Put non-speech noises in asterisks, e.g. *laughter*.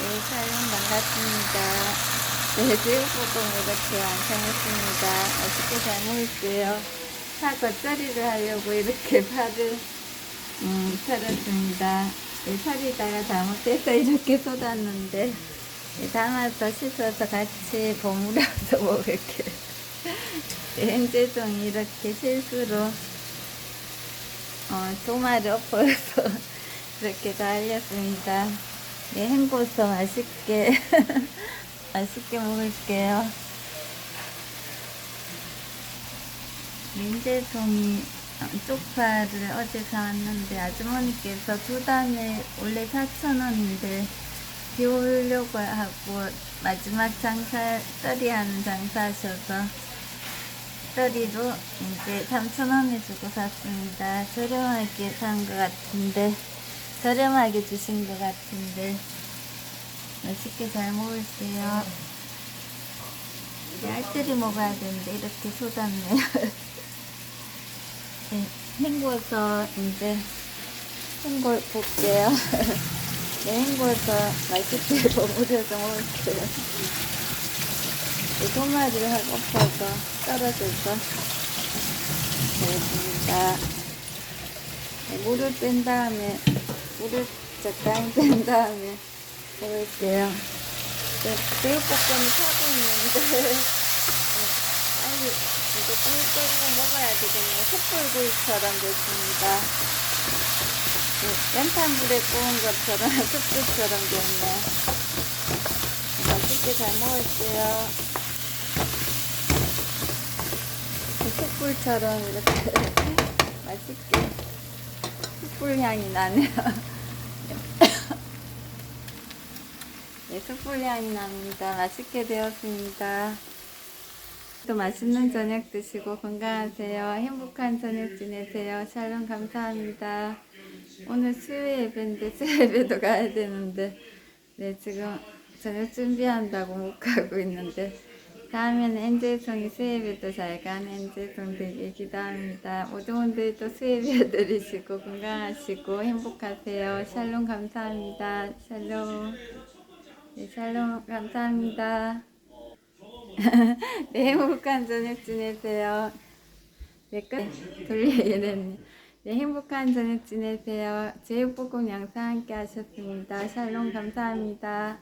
네, 촬영 반갑습니다. 네, 제육볶음 이렇게 완성했습니다. 맛있게 잘 먹을게요. 파 겉절이를 하려고 이렇게 *laughs* 파를 음, 썰었습니다. 네, 살이다가 잘못해서 이렇게 쏟았는데 네, 담아서 씻어서 같이 버무려서 *laughs* 먹을게요. 네, 현재종 이렇게 실수로 어, 도마를 엎어서 *laughs* 이렇게 다 알렸습니다. 네, 헹궈서 맛있게 *laughs* 맛있게 먹을게요. 민재송이 쪽파를 어제 사왔는데 아주머니께서 두 단에 원래 4,000원인데 비 오려고 하고 마지막 장사 떨이 하는 장사하셔서 떨이로 이제 3,000원에 주고 샀습니다. 저렴하게 산 것 같은데 저렴하게 주신 것 같은데 맛있게 잘 먹을게요. 알뜰히 먹어야 되는데 이렇게 쏟았네요. *laughs* 네, 헹궈서 이제 헹궈 볼게요. *laughs* 네, 헹궈서 맛있게 *laughs* 버무려서 먹을게요. 네, 토마토를 하고 엎어서 썰어줘서 되겠습니다. 네, 물을 뺀 다음에 물을 적당히 뺀 다음에 먹을게요. 네, 제육볶음이 타고 있는데 빨리 이제 끓고 먹어야 되겠네요. 숯불구이처럼 됐습니다. 네, 연탄불에 구운 것처럼 *laughs* 숯불처럼 됐네. 맛있게 잘 먹을게요. 숯불처럼 이렇게 *laughs* 숯불 향이 나네요. 네, 숯불 향이 납니다. 맛있게 되었습니다. 또 맛있는 저녁 드시고 건강하세요. 행복한 저녁 지내세요. 샬롬 감사합니다. 오늘 수요 예배인데 수요 예배도 가야 되는데 네 지금 저녁 준비한다고 못 가고 있는데 다음에는 엔젤송이 수요 예배도 잘 가는 엔젤송 되길 기도합니다. 모든 분들도 수요 예배 드리시고 건강하시고 행복하세요. 샬롬 감사합니다. 샬롬 네, 샬롬 감사합니다. *laughs* 네, 행복한 저녁 지내세요. 네, 끝. 돌리는. 네, 행복한 저녁 지내세요. 제육볶음 영상 함께 하셨습니다. 샬롬 감사합니다.